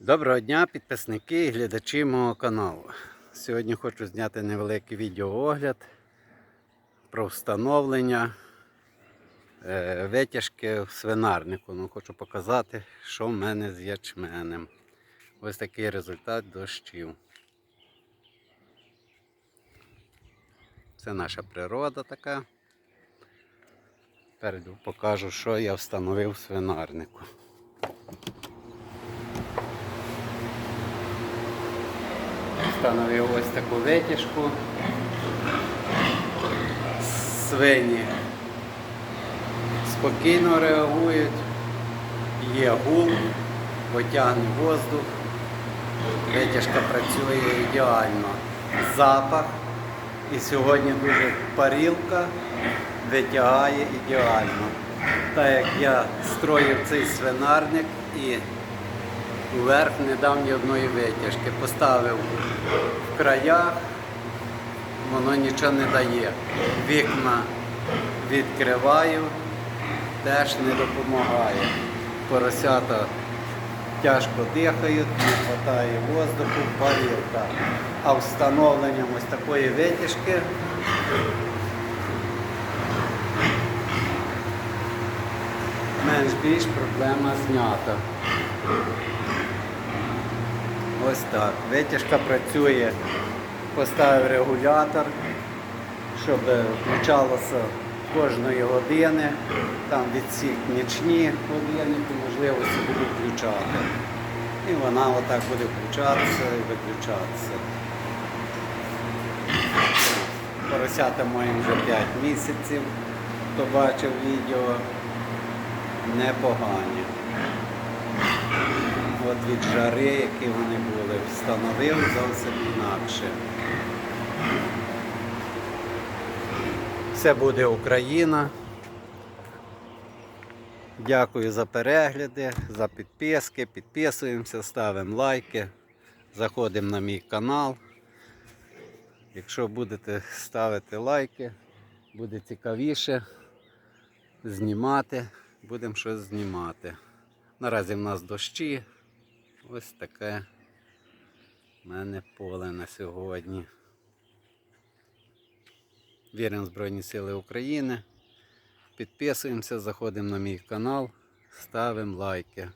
Доброго дня, підписники і глядачі мого каналу. Сьогодні хочу зняти невеликий відеоогляд про встановлення е, витяжки в свинарнику. Ну, хочу показати, що в мене з ячменем. Ось такий результат дощів. Це наша природа така. Тепер покажу, що я встановив в свинарнику. Встановив ось таку витяжку. Свині спокійно реагують, є гул, потягне воздух, витяжка працює ідеально. Запах. І сьогодні дуже парілка витягає ідеально. Так як я строїв цей свинарник і вверх не дав ні одної витяжки. Поставив в краях, воно нічого не дає. Вікна відкриваю, теж не допомагає. Поросята тяжко дихають, не вистачає воздуху, парілка. А встановленням ось такої витяжки менш більш проблема знята. Ось так. Витяжка працює, поставив регулятор, щоб включалося кожної години, там відсік нічні години, по можливості буду включати. І вона отак буде включатися і виключатися. Поросята моїм вже 5 місяців, хто бачив відео, непогані. От від жари, які вони були, встановив зовсім інакше. Все буде Україна. Дякую за перегляди, за підписки. Підписуємося, ставимо лайки, заходимо на мій канал. Якщо будете ставити лайки, буде цікавіше знімати, будемо щось знімати. Наразі в нас дощі. Ось таке в мене поле на сьогодні. Віримо в Збройні Сили України. Підписуємося, заходимо на мій канал, ставимо лайки.